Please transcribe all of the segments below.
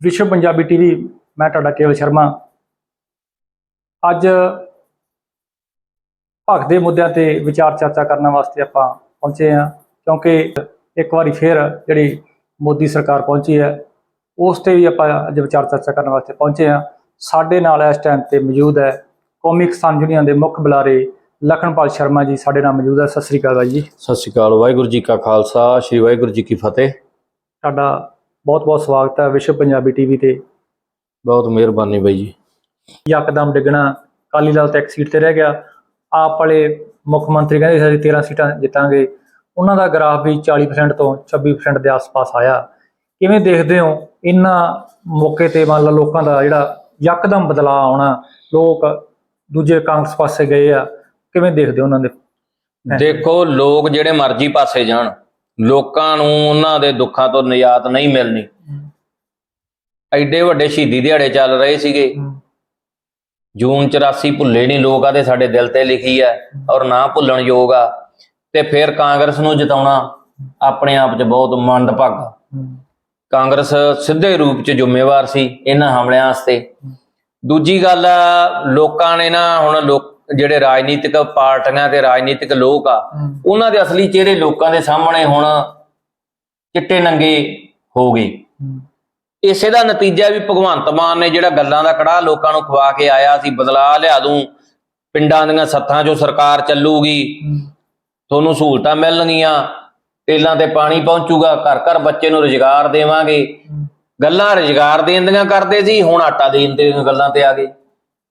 ਵਿਸ਼ਵ ਪੰਜਾਬੀ ਟੀਵੀ ਮੈਂ ਤੁਹਾਡਾ ਕੇਵਲ ਸ਼ਰਮਾ। ਅੱਜ ਭਗਤ ਦੇ ਮੁੱਦਿਆਂ ਤੇ ਵਿਚਾਰ ਚਰਚਾ ਕਰਨ ਵਾਸਤੇ ਆਪਾਂ ਪਹੁੰਚੇ ਹਾਂ ਕਿਉਂਕਿ ਇੱਕ ਵਾਰੀ ਫਿਰ ਜਿਹੜੀ ਮੋਦੀ ਸਰਕਾਰ ਪਹੁੰਚੀ ਹੈ ਉਸ ਤੇ ਵੀ ਆਪਾਂ ਅੱਜ ਵਿਚਾਰ ਚਰਚਾ ਕਰਨ ਵਾਸਤੇ ਪਹੁੰਚੇ ਹਾਂ। ਸਾਡੇ ਨਾਲ ਇਸ ਟਾਈਮ ਤੇ ਮੌਜੂਦ ਹੈ ਕੌਮੀ ਕਿਸਾਨ ਯੂਨੀਅਨ ਦੇ ਮੁੱਖ ਬੁਲਾਰੇ ਲਖਨਪਾਲ ਸ਼ਰਮਾ ਜੀ ਸਾਡੇ ਨਾਲ ਮੌਜੂਦ ਹੈ। ਸਤਿ ਸ੍ਰੀ ਅਕਾਲ ਬਾਈ ਜੀ। ਸਤਿ ਸ਼੍ਰੀ ਅਕਾਲ ਵਾਹਿਗੁਰੂ ਜੀ ਕਾ ਖਾਲਸਾ ਸ੍ਰੀ ਵਾਹਿਗੁਰੂ ਜੀ ਕੀ ਫਤਿਹ। ਤੁਹਾਡਾ ਬਹੁਤ ਬਹੁਤ ਸਵਾਗਤ ਹੈ ਵਿਸ਼ਵ ਪੰਜਾਬੀ ਟੀਵੀ ਤੇ। ਬਹੁਤ ਮਿਹਰਬਾਨੀ ਬਾਈ ਜੀ। ਯਕਦਮ ਡਿੱਗਣਾ ਅਕਾਲੀ ਦਲ ਤਾਂ ਇੱਕ ਸੀਟ ਤੇ ਰਹਿ ਗਿਆ। ਆਪ ਵਾਲੇ ਮੁੱਖ ਮੰਤਰੀ ਕਹਿੰਦੇ ਸੀ ਅਸੀਂ 13 ਸੀਟਾਂ ਜਿੱਤਾਂਗੇ। ਉਹਨਾਂ ਦਾ ਗ੍ਰਾਫ ਵੀ 40% ਤੋਂ 26% ਦੇ ਆਸ-ਪਾਸ ਆਇਆ। ਕਿਵੇਂ ਦੇਖਦੇ ਹੋ ਇਹਨਾਂ ਮੌਕੇ ਤੇ ਮੰਨ ਲਓ ਲੋਕਾਂ ਦਾ ਜਿਹੜਾ ਯਕਦਮ ਬਦਲਾਅ ਆਉਣਾ ਲੋਕ ਦੂਜੇ ਕਾਂਗਰਸ ਪਾਸੇ ਗਏ ਆ ਕਿਵੇਂ ਦੇਖਦੇ ਹੋ ਉਹਨਾਂ ਦੇ? ਦੇਖੋ ਲੋਕ ਜਿਹੜੇ ਮਰਜ਼ੀ ਪਾਸੇ ਜਾਣ। ਲੋਕਾਂ ਨੂੰ ਉਹਨਾਂ ਦੇ ਦੁੱਖਾਂ ਤੋਂ ਨਿਜਾਤ ਨਹੀਂ ਮਿਲਣੀ। ਐਡੇ ਵੱਡੇ ਸ਼ਹੀਦੀ ਦਿਹਾੜੇ ਚੱਲ ਰਹੇ ਸੀਗੇ। ਜੂਨ 84 ਭੁੱਲੇ ਨਹੀਂ ਲੋਕ ਆਦੇ ਸਾਡੇ ਦਿਲ ਤੇ ਲਿਖੀ ਹੈ ਔਰ ਨਾ ਭੁੱਲਣ ਯੋਗ ਆ। ਤੇ ਫਿਰ ਕਾਂਗਰਸ ਨੂੰ ਜਿਤਾਉਣਾ ਆਪਣੇ ਆਪ 'ਚ ਬਹੁਤ ਮੰਦਭਾਗਾ। ਕਾਂਗਰਸ ਸਿੱਧੇ ਰੂਪ 'ਚ ਜ਼ਿੰਮੇਵਾਰ ਸੀ ਇਹਨਾਂ ਹਮਲਿਆਂ ਵਾਸਤੇ। ਦੂਜੀ ਗੱਲ ਆ, ਲੋਕਾਂ ਨੇ ਨਾ ਹੁਣ ਲੋਕ ਜਿਹੜੇ ਰਾਜਨੀਤਿਕ ਪਾਰਟੀਆਂ ਤੇ ਰਾਜਨੀਤਿਕ ਲੋਕ ਆ ਉਹਨਾਂ ਦੇ ਅਸਲੀ ਚਿਹਰੇ ਲੋਕਾਂ ਦੇ ਸਾਹਮਣੇ ਹੁਣ ਚਿੱਟੇ ਨੰਗੇ ਹੋ ਗਏ। ਇਸੇ ਦਾ ਨਤੀਜਾ ਵੀ ਭਗਵੰਤ ਮਾਨ ਨੇ ਜਿਹੜਾ ਗੱਲਾਂ ਦਾ ਕੜਾ ਲੋਕਾਂ ਨੂੰ ਖਵਾ ਕੇ ਆਇਆ ਸੀ ਬਦਲਾ ਲਿਆ ਦੂੰ ਪਿੰਡਾਂ ਦੀਆਂ ਸੱਥਾਂ 'ਚੋਂ ਸਰਕਾਰ ਚੱਲੂਗੀ ਤੁਹਾਨੂੰ ਸਹੂਲਤਾਂ ਮਿਲਣਗੀਆਂ ਤੇਲਾਂ ਤੇ ਪਾਣੀ ਪਹੁੰਚੂਗਾ ਘਰ ਘਰ ਬੱਚੇ ਨੂੰ ਰੁਜ਼ਗਾਰ ਦੇਵਾਂਗੇ। ਗੱਲਾਂ ਰੁਜ਼ਗਾਰ ਦੇਣ ਦੀਆਂ ਕਰਦੇ ਸੀ ਹੁਣ ਆਟਾ ਦੇਣ ਦੀਆਂ ਗੱਲਾਂ ਤੇ ਆ ਗਏ।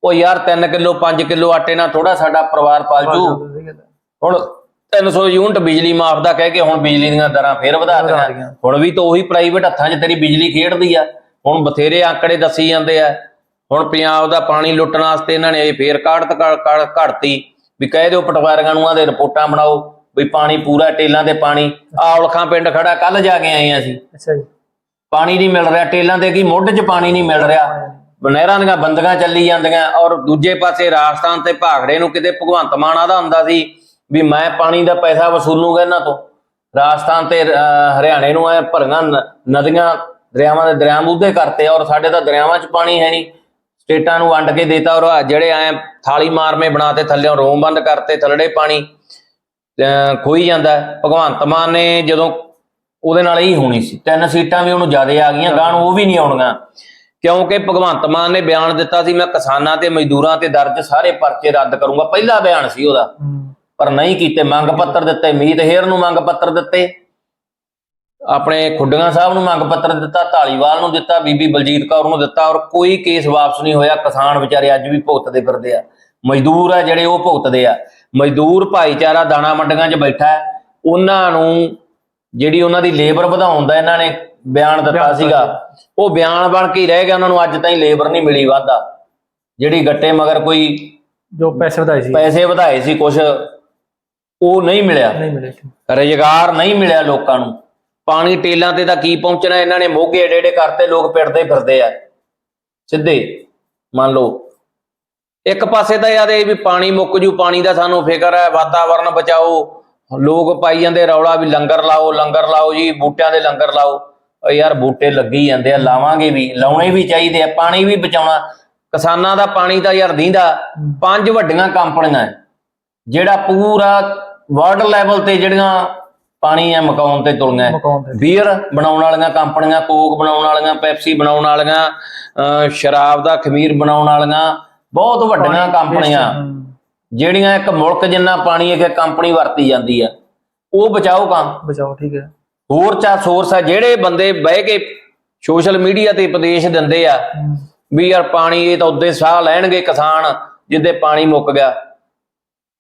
ਉਹ ਯਾਰ 3 ਕਿਲੋ 5 ਕਿਲੋ ਆਟੇ ਨਾਲ ਥੋੜਾ ਸਾਡਾ ਪਰਿਵਾਰ ਪਾਲ ਜੂ। ਹੁਣ 300 ਯੂਨਿਟ ਬਿਜਲੀ ਮਾਫ ਦਾ ਕਹਿ ਕੇ ਹੁਣ ਬਿਜਲੀ ਦੀਆਂ ਦਰਾਂ ਫੇਰ ਵਧਾ ਦਿੱਤੀਆਂ। ਹੁਣ ਵੀ ਤਾਂ ਉਹੀ ਪ੍ਰਾਈਵੇਟ ਹੱਥਾਂ 'ਚ ਤੇਰੀ ਬਿਜਲੀ ਖੇਡਦੀ ਆ। ਹੁਣ ਬਥੇਰੇ ਆંકੜੇ ਦੱਸੀ ਜਾਂਦੇ ਆ। ਹੁਣ ਪੰਜਾਬ ਦਾ ਪਾਣੀ ਲੁੱਟਣ ਵਾਸਤੇ ਇਹਨਾਂ ਨੇ ਇਹ ਫੇਰ ਕਾੜਤ ਘੜਤੀ। ਵੀ ਕਹਿ ਦਿਓ ਪਟਵਾਰੀਆਂ ਨੂੰ ਆਦੇ ਰਿਪੋਰਟਾਂ ਬਣਾਓ। ਵੀ ਪਾਣੀ ਪੂਰਾ ਟੇਲਾਂ ਤੇ ਪਾਣੀ। ਆਵਲਖਾਂ ਪਿੰਡ ਖੜਾ ਕੱਲ ਜਾ ਕੇ ਆਏ ਆ ਅਸੀਂ। ਅੱਛਾ ਜੀ। ਪਾਣੀ ਨਹੀਂ ਮਿਲ ਰਿਹਾ ਟੇਲਾਂ ਤੇ ਕੀ ਮੁੱਢ 'ਚ ਪਾਣੀ ਨਹੀਂ ਮਿਲ ਰਿਹਾ। ਨਹਿਰਾਂ ਦੀਆਂ ਬੰਦਗਾ ਚੱਲੀ ਜਾਂਦੀਆਂ ਔਰ ਦੂਜੇ ਪਾਸੇ ਰਾਜਸਥਾਨ ਤੇ ਭਾਖੜੇ ਨੂੰ ਕਿਤੇ ਭਗਵੰਤ ਮਾਨ ਆਦਾ ਹੁੰਦਾ ਸੀ ਵੀ ਮੈਂ ਪਾਣੀ ਦਾ ਪੈਸਾ ਵਸੂਲੂਗਾ ਇਹਨਾਂ ਤੋਂ। ਰਾਜਸਥਾਨ ਤੇ ਹਰਿਆਣੇ ਨੂੰ ਐ ਭਰੀਆਂ ਨਦੀਆਂ ਦਰਿਆਵਾਂ ਦੇ ਦਰਿਆ ਮੂਧੇ ਕਰਤੇ ਔਰ ਸਾਡੇ ਤਾਂ ਦਰਿਆਵਾਂ 'ਚ ਪਾਣੀ ਹੈ ਨਹੀਂ। ਸਟੇਟਾਂ ਨੂੰ ਵੰਡ ਕੇ ਦੇਤਾ ਔਰ ਜਿਹੜੇ ਐ ਥਾਲੀ ਮਾਰਮੇ ਬਣਾਤੇ ਥੱਲੇੋਂ ਰੋਮ ਬੰਦ ਕਰਤੇ ਥੱਲੜੇ ਪਾਣੀ ਅਹ, ਖੋਈ ਜਾਂਦਾ। ਭਗਵੰਤ ਮਾਨ ਨੇ ਜਦੋਂ ਉਹਦੇ ਨਾਲ ਹੀ ਹੋਣੀ ਸੀ। ਤਿੰਨ ਸੀਟਾਂ ਵੀ ਉਹਨੂੰ ਜ਼ਿਆਦਾ ਆ ਗਈਆਂ ਗਾਣ ਉਹ ਵੀ ਨਹੀਂ ਆਉਣੀਆਂ ਕਿਉਂਕਿ ਭਗਵੰਤ ਮਾਨ ਨੇ ਬਿਆਨ ਦਿੱਤਾ ਸੀ ਮੈਂ ਕਿਸਾਨਾਂ ਤੇ ਮਜ਼ਦੂਰਾਂ ਤੇ ਦਰਜ ਸਾਰੇ ਪਰਚੇ ਰੱਦ ਕਰੂੰਗਾ। ਪਹਿਲਾ ਬਿਆਨ ਸੀ ਉਹਦਾ। ਪਰ ਨਹੀਂ ਕੀਤੇ ਮੰਗ ਪੱਤਰ ਦਿੱਤੇ ਮੀਤ ਹੇਰ ਨੂੰ ਮੰਗ ਪੱਤਰ ਦਿੱਤੇ। ਆਪਣੇ ਖੁੱਡੀਆਂ ਸਾਹਿਬ ਨੂੰ ਮੰਗ ਪੱਤਰ ਦਿੱਤਾ ਢਾਲੀਵਾਲ ਨੂੰ ਦਿੱਤਾ ਬੀਬੀ ਬਲਜੀਤ ਕੌਰ ਨੂੰ ਦਿੱਤਾ ਔਰ ਕੋਈ ਕੇਸ ਵਾਪਸ ਨਹੀਂ ਹੋਇਆ। ਕਿਸਾਨ ਵਿਚਾਰੇ ਅੱਜ ਵੀ ਭੁਗਤਦੇ ਫਿਰਦੇ ਆ। ਮਜ਼ਦੂਰ ਆ ਜਿਹੜੇ ਉਹ ਭੁਗਤਦੇ ਆ। ਮਜ਼ਦੂਰ ਭਾਈਚਾਰਾ ਦਾਣਾ ਮੰਡੀਆਂ 'ਚ ਬੈਠਾ ਉਹਨਾਂ ਨੂੰ ਜਿਹੜੀ ਉਹਨਾਂ ਦੀ ਲੇਬਰ ਵਧਾਉਣ ਦਾ ਇਹਨਾਂ ਨੇ ਬਿਆਨ ਦਿੱਤਾ ਸੀਗਾ। ਉਹ ਬਿਆਨ ਬਣ ਕੇ ਹੀ ਰਹਿ ਗਿਆ ਉਹਨਾਂ ਨੂੰ ਅੱਜ ਤਾਈਂ ਲੇਬਰ ਨਹੀਂ ਮਿਲੀ ਵਾਧਾ। ਜਿਹੜੀ ਗੱਟੇ ਮਗਰ ਕੋਈ ਜੋ ਪੈਸੇ ਵਧਾਏ ਸੀ। ਪੈਸੇ ਵਧਾਏ ਸੀ ਕੁਝ ਉਹ ਨਹੀਂ ਮਿਲਿਆ। ਨਹੀਂ ਮਿਲੇ ਰੁਜ਼ਗਾਰ ਨਹੀਂ ਮਿਲਿਆ ਲੋਕਾਂ ਨੂੰ। ਪਾਣੀ ਟੇਲਾਂ ਤੇ ਤਾਂ ਕੀ ਪਹੁੰਚਣਾ ਇਹਨਾਂ ਨੇ ਮੋਗੇ ਏਡੇ ਏਡੇ ਕਰਤੇ ਲੋਕ ਪਿੜਦੇ ਫਿਰਦੇ ਆ। ਸਿੱਧੇ ਮੰਨ ਲਓ। ਇੱਕ ਪਾਸੇ ਤਾਂ ਯਾਦ ਇਹ ਵੀ ਪਾਣੀ ਮੁੱਕ ਜੂ ਪਾਣੀ ਦਾ ਸਾਨੂੰ ਫਿਕਰ ਹੈ ਵਾਤਾਵਰਣ ਬਚਾਓ। ਲੋਕ ਪਾਈ ਜਾਂਦੇ ਰੌਲਾ ਵੀ ਲੰਗਰ ਲਾਓ ਲੰਗਰ ਲਾਓ ਜੀ ਬੂਟਿਆਂ ਦੇ ਲੰਗਰ ਲਾਓ। ਓ ਯਾਰ ਬੂਟੇ ਲੱਗੀ ਜਾਂਦੇ ਆ ਲਾਵਾਂਗੇ ਵੀ ਲਾਉਣੇ ਵੀ ਚਾਹੀਦੇ ਆ ਪਾਣੀ ਵੀ ਬਚਾਉਣਾ। ਕਿਸਾਨਾਂ ਦਾ ਪਾਣੀ ਤਾਂ ਯਾਰ ਦੀਂਦਾ ਪੰਜ ਵੱਡੀਆਂ ਕੰਪਨੀਆਂ ਜਿਹੜਾ ਪੂਰਾ ਵਰਲਡ ਲੈਵਲ ਤੇ ਜਿਹੜੀਆਂ ਪਾਣੀ ਆ ਮਕਾਉਣ ਤੇ। ਤੁਲੀਆਂ ਬੀਅਰ ਬਣਾਉਣ ਵਾਲੀਆਂ ਕੰਪਨੀਆਂ ਕੋਕ ਬਣਾਉਣ ਵਾਲੀਆਂ ਪੈਪਸੀ ਬਣਾਉਣ ਵਾਲੀਆਂ ਸ਼ਰਾਬ ਦਾ ਖਮੀਰ ਬਣਾਉਣ ਵਾਲੀਆਂ ਬਹੁਤ ਵੱਡੀਆਂ ਕੰਪਨੀਆਂ ਜਿਹੜੀਆਂ ਇੱਕ ਮੁਲਕ ਜਿੰਨਾ ਪਾਣੀ ਇੱਕ ਕੰਪਨੀ ਵਰਤੀ ਜਾਂਦੀ ਆ ਉਹ ਬਚਾਓ ਕਾਂ ਬਚਾਓ ਠੀਕ ਹੈ ਹੋਰ ਚਾ ਸੋਰਸ ਆ ਜਿਹੜੇ ਬੰਦੇ ਬਹਿ ਕੇ ਸੋਸ਼ਲ ਮੀਡੀਆ ਤੇ ਉਪਦੇਸ਼ ਦਿੰਦੇ ਆ ਵੀ ਯਾਰ ਪਾਣੀ ਇਹ ਤਾਂ ਉਦੋਂ ਸਾਹ ਲੈਣਗੇ ਕਿਸਾਨ ਜਿੱਦੇ ਪਾਣੀ ਮੁੱਕ ਗਿਆ।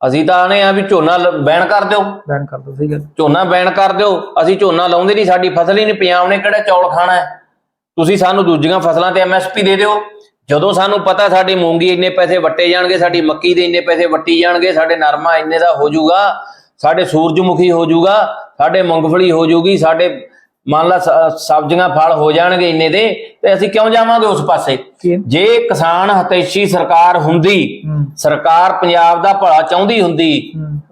ਅਸੀਂ ਤਾਂ ਆਨੇ ਆ ਵੀ ਝੋਨਾ ਬੈਨ ਕਰ ਦਿਓ। ਬੈਨ ਕਰ ਦੋ ਠੀਕ ਹੈ ਝੋਨਾ ਬੈਨ ਕਰ ਦਿਓ। ਅਸੀਂ ਝੋਨਾ ਲਾਉਂਦੇ ਨਹੀਂ ਸਾਡੀ ਫਸਲ ਹੀ ਨਹੀਂ ਪੰਜਾਬ ਨੇ ਕਿਹੜਾ ਚੌਲ ਖਾਣਾ ਹੈ? ਤੁਸੀਂ ਸਾਨੂੰ ਦੂਜੀਆਂ ਫਸਲਾਂ ਤੇ ਐਮਐਸਪੀ ਦੇ ਦਿਓ। ਜਦੋਂ ਸਾਨੂੰ ਪਤਾ ਸਾਡੀ ਮੂੰਗੀ ਇੰਨੇ ਪੈਸੇ ਵੱਟੇ ਜਾਣਗੇ ਸਾਡੀ ਮੱਕੀ ਦੇ ਇੰਨੇ ਪੈਸੇ ਵੱਟੀ ਜਾਣਗੇ ਸਾਡੇ ਨਰਮਾ ਇੰਨੇ ਦਾ ਹੋ ਜਾਊਗਾ ਸਾਡੇ ਸੂਰਜਮੁਖੀ ਹੋ ਜਾਊਗਾ ਸਾਡੇ ਮੂੰਗਫਲੀ ਹੋ ਜਾਊਗੀ ਸਾਡੇ ਮੰਨ ਲਾ ਸਬਜ਼ੀਆਂ ਫਲ ਹੋ ਜਾਣਗੇ ਇੰਨੇ ਦੇ ਤੇ ਅਸੀਂ ਕਿਉਂ ਜਾਵਾਂਗੇ ਉਸ ਪਾਸੇ? ਜੇ ਕਿਸਾਨ ਹਤੈਸ਼ੀ ਸਰਕਾਰ ਹੁੰਦੀ ਸਰਕਾਰ ਪੰਜਾਬ ਦਾ ਭਲਾ ਚਾਹੁੰਦੀ ਹੁੰਦੀ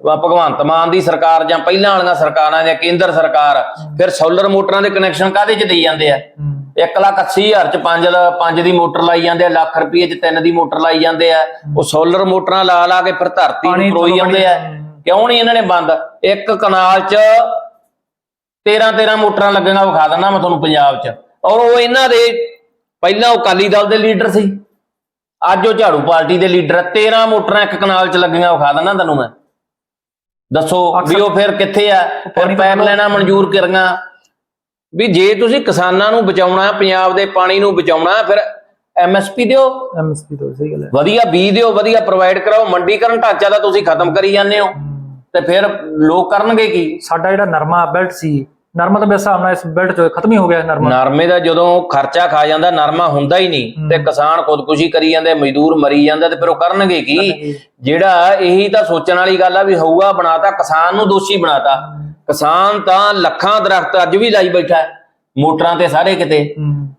ਭਗਵੰਤ ਮਾਨ ਦੀ ਸਰਕਾਰ ਜਾਂ ਪਹਿਲਾਂ ਵਾਲੀਆਂ ਸਰਕਾਰਾਂ ਜਾਂ ਕੇਂਦਰ ਸਰਕਾਰ ਫਿਰ ਸੋਲਰ ਮੋਟਰਾਂ ਦੇ ਕਨੈਕਸ਼ਨ ਕਾਹਦੇ ਚ ਦੇਈ ਜਾਂਦੇ ਆ? ਹਮ, 1 ਲੱਖ 80 ਹਜ਼ਾਰ ਚ 5 ਪੰਜ ਦੀ ਮੋਟਰ ਲਾਈ ਜਾਂਦੇ ਆ ਲੱਖ ਰੁਪਏ ਚ ਤਿੰਨ ਦੀ ਮੋਟਰ ਲਾਈ ਜਾਂਦੇ ਆ। ਉਹ ਸੋਲਰ ਮੋਟਰਾਂ ਲਾ ਲਾ ਕੇ ਫਿਰ ਧਰਤੀ ਨੂੰ ਪਰੋਈ ਜਾਂਦੇ ਆ। ਕਿਉਂ ਨਹੀਂ ਇਹਨਾਂ ਨੇ ਬੰਦ? ਇੱਕ ਕਨਾਲ ਚ 13 13 ਮੋਟਰਾਂ ਲੱਗੀਆਂ ਵਿਖਾ ਦਿੰਦਾ ਮੈਂ ਤੁਹਾਨੂੰ ਪੰਜਾਬ ਚ। ਔਰ ਉਹ ਇਹਨਾਂ ਦੇ ਪਹਿਲਾਂ ਉਹ ਅਕਾਲੀ ਦਲ ਦੇ ਲੀਡਰ ਸੀ। ਅੱਜ ਉਹ ਝਾੜੂ ਪਾਰਟੀ ਦੇ ਲੀਡਰ ਆ। 13 ਮੋਟਰਾਂ ਇੱਕ ਕਨਾਲ ਚ ਲੱਗੀਆਂ ਵਿਖਾ ਦਿੰਦਾ ਤੁਹਾਨੂੰ ਮੈਂ। ਦੱਸੋ ਵੀ ਉਹ ਫਿਰ ਕਿੱਥੇ ਆ? ਫਿਰ ਪਾਈਪ ਲੈਣਾ ਮਨਜ਼ੂਰ ਕਰੀਆਂ। ਵੀ ਜੇ ਤੁਸੀਂ ਕਿਸਾਨਾਂ ਨੂੰ ਬਚਾਉਣਾ ਪੰਜਾਬ ਦੇ ਪਾਣੀ ਨੂੰ ਬਚਾਉਣਾ ਫਿਰ ਐਮਐਸਪੀ ਦਿਓ। ਐਮਐਸਪੀ ਤੋਂ ਸਹੀ ਗੱਲ ਹੈ। ਵਧੀਆ ਬੀਜ ਦਿਓ ਵਧੀਆ ਪ੍ਰੋਵਾਈਡ ਕਰਾਓ। ਮੰਡੀਕਰਨ ਢਾਂਚਾ ਦਾ ਤੁਸੀਂ ਖਤਮ ਕਰੀ ਜਾਂਦੇ ਹੋ। ਤੇ ਫਿਰ ਲੋਕ ਕਰਨਗੇ ਕੀ? ਸਾਡਾ ਜਿਹੜਾ ਨਰਮਾ ਬੈਲਟ ਸੀ ਨਰਮਾ ਤਾਂ ਮੇਰੇ ਹਿਸਾਬ ਨਾਲ ਇਸ ਬੈਲਟ ਚ ਖਤਮ ਹੀ ਹੋ ਗਿਆ ਨਰਮਾ। ਨਰਮੇ ਦਾ ਜਦੋਂ ਖਰਚਾ ਖਾ ਜਾਂਦਾ ਨਰਮਾ ਹੁੰਦਾ ਹੀ ਨਹੀਂ ਤੇ ਕਿਸਾਨ ਖੁਦਕੁਸ਼ੀ ਕਰੀ ਜਾਂਦੇ ਮਜ਼ਦੂਰ ਮਰੀ ਜਾਂਦੇ ਤੇ ਫਿਰ ਉਹ ਕਰਨਗੇ ਕੀ? ਜਿਹੜਾ ਇਹੀ ਤਾਂ ਸੋਚਣ ਵਾਲੀ ਗੱਲ ਆ ਵੀ ਹਊਆ ਬਣਾਤਾ ਕਿਸਾਨ ਨੂੰ ਦੋਸ਼ੀ ਬਣਾਤਾ। ਕਿਸਾਨ ਤਾਂ ਲੱਖਾਂ ਦਰਖਤ ਅੱਜ ਵੀ ਲਾਈ ਬੈਠਾ ਹੈ, ਮੋਟਰਾਂ ਤੇ ਸਾਰੇ ਕਿਤੇ।